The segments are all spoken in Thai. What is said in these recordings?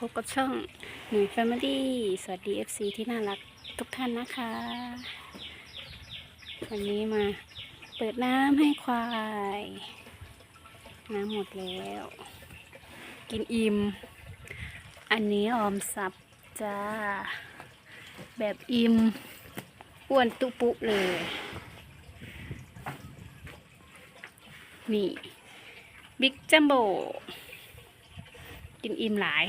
พบกับช่องหนุ่ยแฟมิลี่สวัสดี FC ที่น่ารักทุกท่านนะคะ วันนี้มาเปิดน้ำให้ควาย น้ำหมดแล้ว กินอิ่ม อันนี้ออมสับจ้า แบบอิ่มอ้วนตุปุเลย นี่ บิ๊กจัมโบกินอิ่มหลาย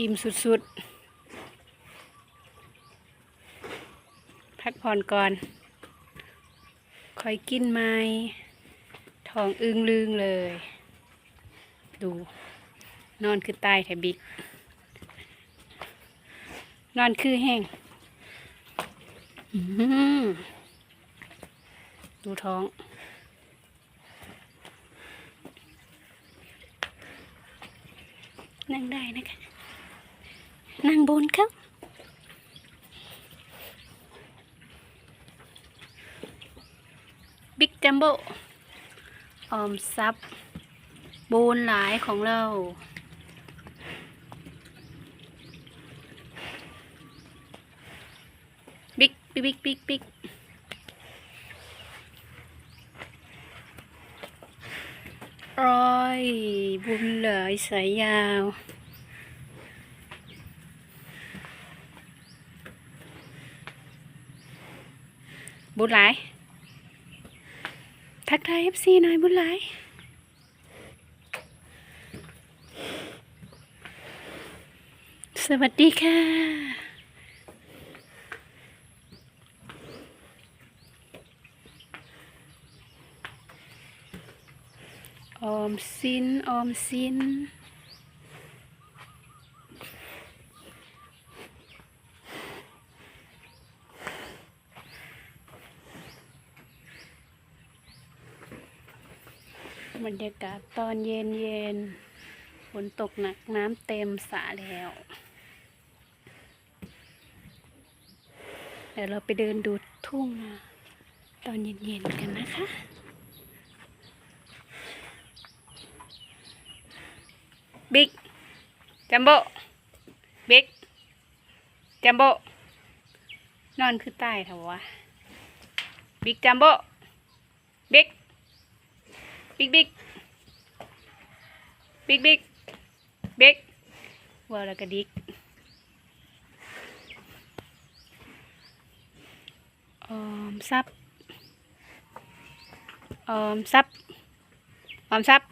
อิ่มสุดๆ พักผ่อนก่อน คอยกินไหมท้องอึ้งลึงเลย ดู นอนคือตายแถบิก นอนคือแห้งดูท้องนั่งได้นะคะ นั่งบนครับบิ๊กจัมโบออมซับโบนหลายของเราบิ๊กบิ๊กบิ๊กบิ๊กบิ๊กร้อยบุญเหลยสายยาว บุญหลายทักทายเอฟซีหน่อยบุญหลายสวัสดีค่ะ ออมสิน ออมสิน บรรยากาศตอนเย็นเย็นฝนตกหนักน้ำเต็มสระแล้ว เดี๋ยวเราไปเดินดูทุ่งนาตอนเย็นๆกันนะคะ บิ๊กจัมโบบิ๊กจัมโบนอนคือใต้เถอะวะบิ๊กจัมโบบิ๊ก บิ๊กบิ๊กบิ๊กบิ๊กบิ๊กว้าวแล้วก็ดิกออมซับออมซับออมซับ